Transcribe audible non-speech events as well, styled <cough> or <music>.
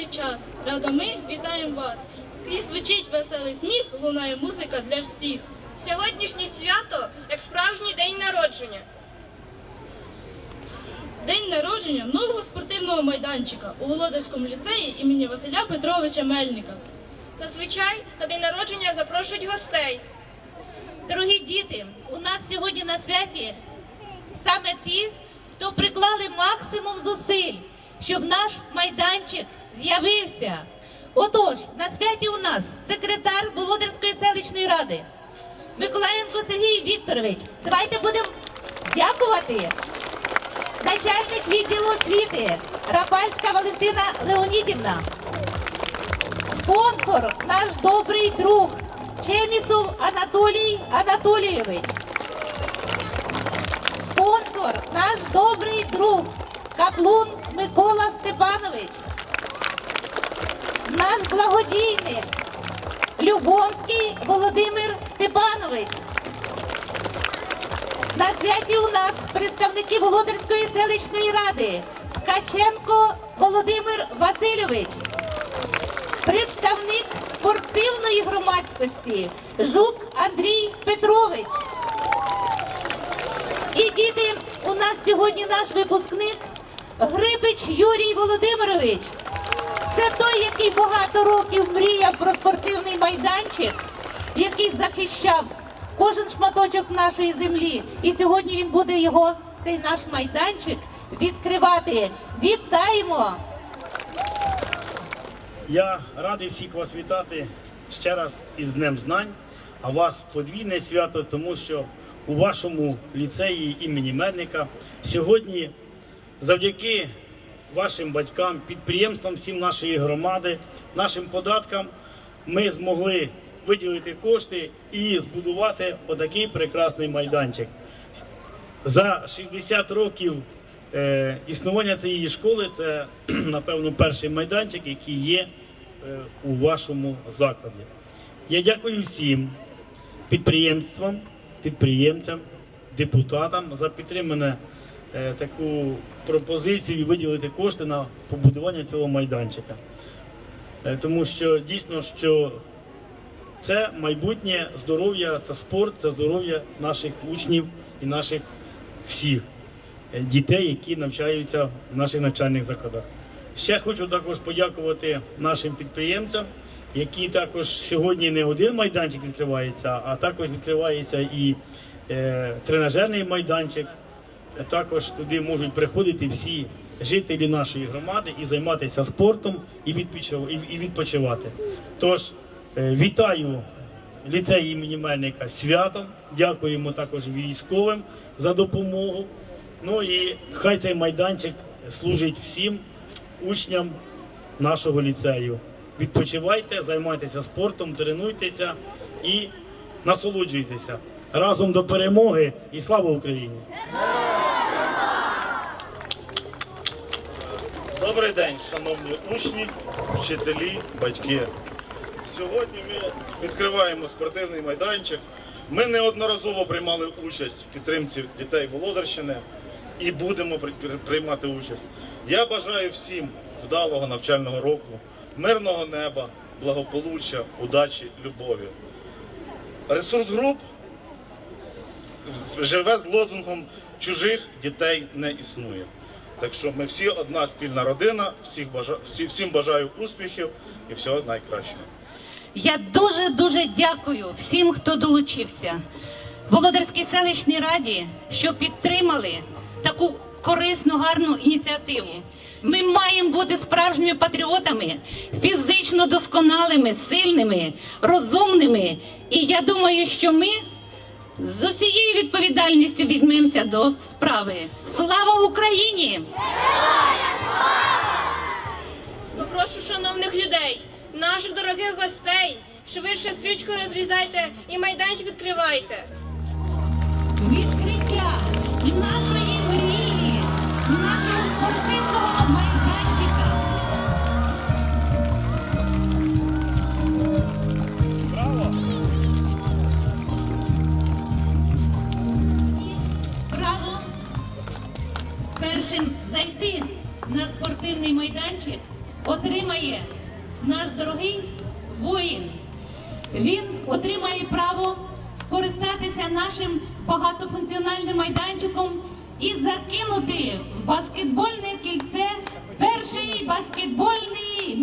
добрий час. Радо ми вітаємо вас. Скрізь звучить веселий сміх, лунає музика для всіх. Сьогоднішнє свято як справжній день народження. День народження нового спортивного майданчика у Володарському ліцеї імені Василя Петровича Мельника. Зазвичай на день народження запрошують гостей. Дорогі діти, у нас сьогодні на святі саме ті, хто приклали максимум зусиль, щоб наш майданчик з'явився. Отож, на святі у нас секретар Володарської селищної ради Миколаєнко Сергій Вікторович. Давайте будемо дякувати. Начальник відділу освіти Рапальська Валентина Леонідівна. Спонсор наш добрий друг Чемісов Анатолій Анатолійович. Спонсор наш добрий друг Каплун Микола Степанович. Наш благодійник Любомський Володимир Степанович. На святі у нас представники Володарської селищної ради Ткаченко Володимир Васильович представник спортивної громадськості Жук Андрій Петрович. І діти, у нас сьогодні наш випускник Грибич Юрій Володимирович. Це той, який багато років мріяв про спортивний майданчик, який захищав кожен шматочок нашої землі. І сьогодні він буде його, цей наш майданчик, відкривати. Вітаємо! Я радий всіх вас вітати ще раз із Днем Знань. А вас подвійне свято, тому що у вашому ліцеї імені Мельника сьогодні, завдяки вашим батькам, підприємствам всім нашої громади, нашим податкам, ми змогли виділити кошти і збудувати отакий прекрасний майданчик. За 60 років е, існування цієї школи це, <clears throat> напевно, перший майданчик, який є е, у вашому закладі. Я дякую всім підприємствам, підприємцям, депутатам за підтримане таку пропозицію виділити кошти на побудування цього майданчика. Е, тому що дійсно, що це майбутнє здоров'я, це спорт, це здоров'я наших учнів і наших всіх е, дітей, які навчаються в наших навчальних закладах. Ще хочу також подякувати нашим підприємцям, які також сьогодні не один майданчик відкривається, а також відкривається і е, тренажерний майданчик. Також туди можуть приходити всі жителі нашої громади і займатися спортом і відпочив- і- і відпочивати. Тож е, вітаю ліцей імені Мельника святом. Дякуємо також військовим за допомогу. Ну і хай цей майданчик служить всім учням нашого ліцею. Відпочивайте, займайтеся спортом, тренуйтеся і насолоджуйтеся разом до перемоги і слава Україні! Добрий день, шановні учні, вчителі, батьки. Сьогодні ми відкриваємо спортивний майданчик. Ми неодноразово приймали участь в підтримці дітей Володарщини і будемо при- при- приймати участь. Я бажаю всім вдалого навчального року, мирного неба, благополуччя, удачі, любові. Ресурс груп живе з лозунгом чужих дітей не існує. Так що ми всі одна спільна родина, всіх бажа... всі, всім бажаю успіхів і всього найкращого. Я дуже дуже дякую всім, хто долучився. Володарській селищній раді, що підтримали таку корисну, гарну ініціативу. Ми маємо бути справжніми патріотами, фізично досконалими, сильними, розумними. І я думаю, що ми з усією відповідальністю візьмемося до справи. Слава Україні! Попрошу шановних людей, наших дорогих гостей, швидше стрічку розрізайте і майданчик відкривайте. Першим зайти на спортивний майданчик отримає наш дорогий воїн. Він отримає право скористатися нашим багатофункціональним майданчиком і закинути в баскетбольне кільце перший баскетбольний